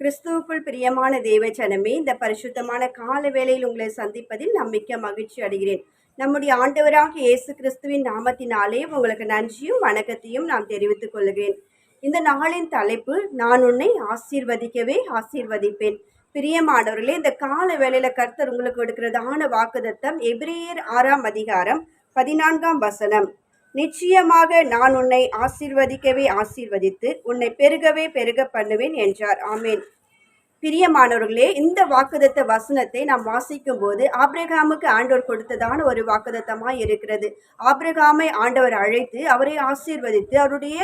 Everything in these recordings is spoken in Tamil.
கிறிஸ்துவுக்குள் பிரியமான தேவச்சனமே இந்த பரிசுத்தமான கால வேளையில் உங்களை சந்திப்பதில் நான் மிக்க மகிழ்ச்சி அடைகிறேன். நம்முடைய ஆண்டவராக இயேசு கிறிஸ்துவின் நாமத்தினாலே உங்களுக்கு நன்றியும் வணக்கத்தையும் நான் தெரிவித்துக் கொள்கிறேன். இந்த நாளின் தலைப்பு நான் உன்னை ஆசீர்வதிக்கவே ஆசீர்வதிப்பேன். பிரியமானவர்களே இந்த கால வேளையில கர்த்தர் உங்களுக்கு கொடுக்கிறதான வாக்குதத்தம் எபிரேயர் ஆறாம் அதிகாரம் பதினான்காம் வசனம். நிச்சயமாக நான் உன்னை ஆசீர்வதிக்கவே ஆசீர்வதித்து உன்னை பெருகவே பெருக பண்ணுவேன் என்றார். ஆமேன். பிரியமானவர்களே இந்த வாக்குதத்த வசனத்தை நாம் வாசிக்கும் போது ஆப்ரகாமுக்கு ஆண்டவர் கொடுத்ததான ஒரு வாக்குதத்தமாக இருக்கிறது. ஆப்ரகாமை ஆண்டவர் அழைத்து அவரை ஆசீர்வதித்து அவருடைய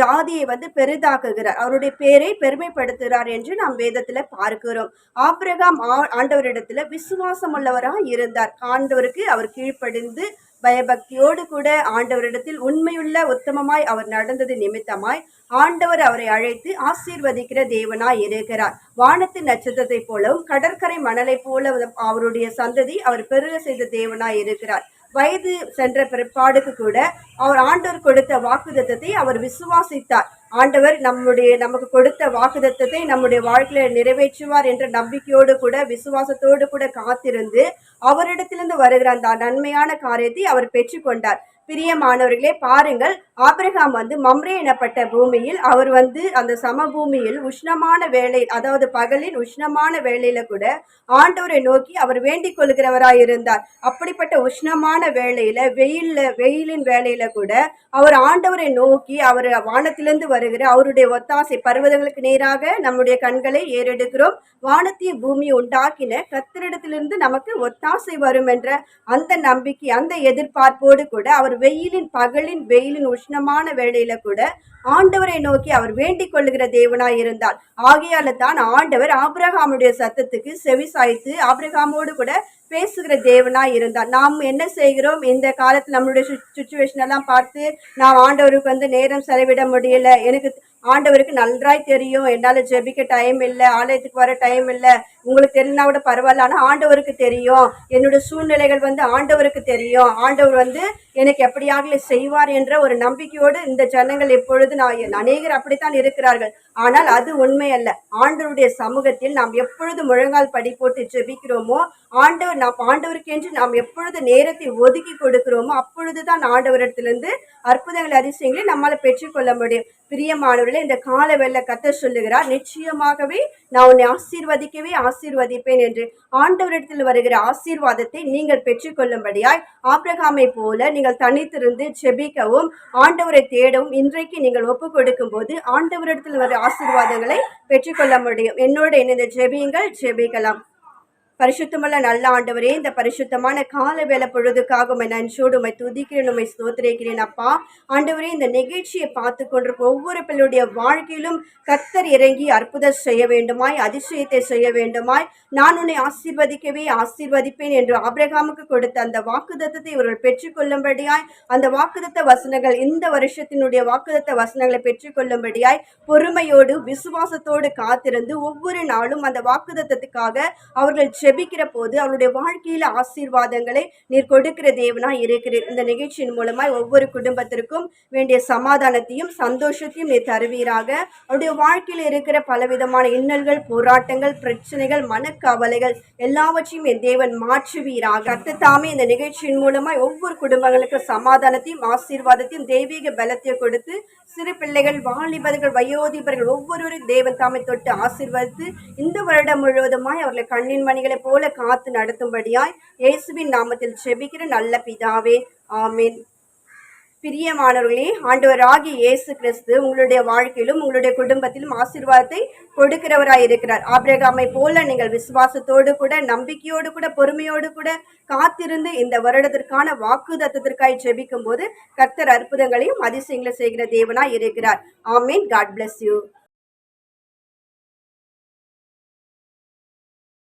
ஜாதியை வந்து பெரிதாக்குகிறார். அவருடைய பேரை பெருமைப்படுத்துகிறார் என்று நாம் வேதத்தில் பார்க்கிறோம். ஆப்ரகாம் ஆண்டவரிடத்துல விசுவாசம் உள்ளவராக இருந்தார். ஆண்டவருக்கு அவர் கீழ்ப்படிந்து பயபக்தியோடு கூட ஆண்டவரிடத்தில் உண்மையுள்ள உத்தமமாய் அவர் நடந்தது நிமித்தமாய் ஆண்டவர் அவரை அழைத்து ஆசீர்வதிக்கிற தேவனாய் இருக்கிறார். வானத்து நட்சத்திரத்தை போலவும் கடற்கரை மணலை போல அவருடைய சந்ததி அவர் பெருக செய்த தேவனாய் இருக்கிறார். வயது சென்ற பிற்பாடுக்கு கூட அவர் ஆண்டவர் கொடுத்த வாக்குதத்தை அவர் விசுவாசித்தார். ஆண்டவர் நம்முடைய நமக்கு கொடுத்த வாக்குதத்தை நம்முடைய வாழ்க்கையில நிறைவேற்றுவார் என்ற நம்பிக்கையோடு கூட விசுவாசத்தோடு கூட காத்திருந்து அவரிடத்திலிருந்து வருகிற அந்த நன்மையான காரியத்தை அவர் பெற்றுக்கொண்டார். பிரியமானவர்களே பாருங்கள் ஆபிரகாம் வந்து மம்ரே எனப்பட்ட பூமியில் அவர் வந்து அந்த சமபூமியில் உஷ்ணமான வேலை அதாவது பகலின் உஷ்ணமான வேலையில கூட ஆண்டவரை நோக்கி அவர் வேண்டிக் கொள்கிறவராய் இருந்தார். அப்படிப்பட்ட உஷ்ணமான வேலையில வெயில்ல வெயிலின் வேலையில கூட அவர் ஆண்டவரை நோக்கி அவர் வானத்திலிருந்து வருகிற அவருடைய ஒத்தாசை பர்வதங்களுக்கு நேராக நம்முடைய கண்களை ஏறெடுக்கிறோம். வானத்தையும் பூமி உண்டாக்கின கத்திரிடத்திலிருந்து நமக்கு ஒத்தாசை வரும் என்ற அந்த நம்பிக்கை அந்த எதிர்பார்ப்போடு கூட அவர் வெயிலின் பகலின் வெயிலின் உஷ்ணமான வேளையில கூட ஆண்டவரை நோக்கி அவர் வேண்டிக் கொள்ளுகிற தேவனாய் இருந்தார். ஆகையால தான் ஆண்டவர் ஆபிரகாமுடைய சத்தத்துக்கு செவி சாய்த்து ஆபிரகாமோடு கூட பேசுகிற தேவனா இருந்தார். நாம் என்ன செய்கிறோம்? இந்த காலத்தில் நம்மளுடைய சுச்சுவேஷன் எல்லாம் பார்த்து நான் ஆண்டவருக்கு வந்து நேரம் செலவிட முடியல. எனக்கு ஆண்டவருக்கு நன்றாய் தெரியும். என்னால் ஜெபிக்க டைம் இல்லை ஆலயத்துக்கு வர டைம் இல்லை. உங்களுக்கு தெரிஞ்சா கூட பரவாயில்ல. ஆனால் ஆண்டவருக்கு தெரியும். என்னோட சூழ்நிலைகள் வந்து ஆண்டவருக்கு தெரியும். ஆண்டவர் வந்து எனக்கு எப்படியாக செய்வார் என்ற ஒரு நம்பிக்கையோடு இந்த ஜனங்கள் எப்பொழுது நான் அநேகர் அப்படித்தான் இருக்கிறார்கள். ஆனால் அது உண்மை அல்ல ஆண்டவருடைய சமூகத்தில் நாம் எப்பொழுது முழங்கால் படி போட்டு ஜெபிக்கிறோமோ ஆண்டவர் நாம் ஆண்டவருக்கென்று நாம் எப்பொழுது நேரத்தை ஒதுக்கி கொடுக்கிறோமோ அப்பொழுதுதான் ஆண்டவரிடத்திலிருந்து அற்புதங்கள் அதிசயங்களை நம்மால் பெற்றுக்கொள்ள முடியும். பிரியமானவர்களே இந்த கால வெள்ள கத்த சொல்லுகிறார் நிச்சயமாகவே நான் உன்னை ஆசீர்வதிக்கவே ஆசீர்வதிப்பேன் என்று ஆண்டவரிடத்தில் வருகிற ஆசீர்வாதத்தை நீங்கள் பெற்றுக்கொள்ளும்படியாய் ஆப்ரகாமை போல நீங்கள் தனித்திருந்து செபிக்கவும் ஆண்டவரை தேடவும் இன்றைக்கு நீங்கள் ஒப்பு கொடுக்கும் போது ஆண்டவரிடத்தில் வர ஆசீர்வாதங்களை பெற்றுக்கொள்ள முடியும். என்னோட இணைந்த ஜெபியுங்கள் ஜெபிக்கலாம். பரிசுத்தமல்ல நல்ல ஆண்டவரே இந்த பரிசுத்தமான கால வேலை பொழுதுக்காக உண்மை நன்றியோடு உண்மை துதிக்கிறேன் உண்மை ஸ்தோத்திரிக்கிறேன் அப்பா. ஆண்டவரே இந்த நிகழ்ச்சியை பார்த்து கொண்டிருக்கும் ஒவ்வொரு பிள்ளையுடைய வாழ்க்கையிலும் கத்தர் இறங்கி அற்புதம் செய்ய வேண்டுமாய் அதிசயத்தை செய்ய வேண்டுமாய். நான் உன்னை ஆசீர்வதிக்கவே ஆசீர்வதிப்பேன் என்று ஆபிரகாமுக்கு கொடுத்த அந்த வாக்குதத்தை இவர்கள் பெற்றுக்கொள்ளும்படியாய் அந்த வாக்குதத்த வசனங்கள் இந்த வருஷத்தினுடைய வாக்குதத்த வசனங்களை பெற்றுக்கொள்ளும்படியாய் பொறுமையோடு விசுவாசத்தோடு காத்திருந்து ஒவ்வொரு நாளும் அந்த வாக்குதத்தத்துக்காக அவர்கள் ஜெபிக்கிற போது அவருடைய வாழ்க்கையில ஆசீர்வாதங்களை நீர் கொடுக்கிற தேவனா இருக்கிறீர். இந்த நிகழ்ச்சியின் மூலமாய் ஒவ்வொரு குடும்பத்திற்கும் வேண்டிய சமாதானத்தையும் சந்தோஷத்தையும் நீர் தருவீராக. அவருடைய வாழ்க்கையில் இருக்கிற பலவிதமான இன்னல்கள் போராட்டங்கள் பிரச்சனைகள் மனக்கவலைகள் எல்லாவற்றையும் என் தேவன் மாற்றுவீராக. தாமே இந்த நிகழ்ச்சியின் மூலமாய் ஒவ்வொரு குடும்பங்களுக்கு சமாதானத்தையும் ஆசீர்வாதத்தையும் தெய்வீக பலத்தையும் கொடுத்து சிறு பிள்ளைகள் வாலிபர்கள் வயோதிபர்கள் ஒவ்வொருவரும் தேவன் தாமை தொட்டு ஆசீர்வதித்து இந்த வருடம் முழுவதுமாய் அவர்களை கண்ணின் மணிகளை போல காத்து நடத்தும்படியாய் இயேசுவின் நாமத்தில் செபிக்கிற நல்ல பிதாவே ஆமீன். பிரியமானவர்களே ஆண்டவராகிய இயேசு கிறிஸ்து உங்களுடைய வாழ்க்கையிலும் உங்களுடைய குடும்பத்திலும் ஆசீர்வாதத்தை கொடுக்கிறவராய் இருக்கிறார். ஆபிரகாமை போல நீங்கள் விசுவாசத்தோடு கூட நம்பிக்கையோடு கூட பொறுமையோடு கூட காத்திருந்து இந்த வருடத்திற்கான வாக்கு தத்துவத்திற்காய் ஜெபிக்கும் போது கர்த்தர் அற்புதங்களையும் அதிசயங்களை செய்கிற தேவனாய் இருக்கிறார். ஆமீன். God bless you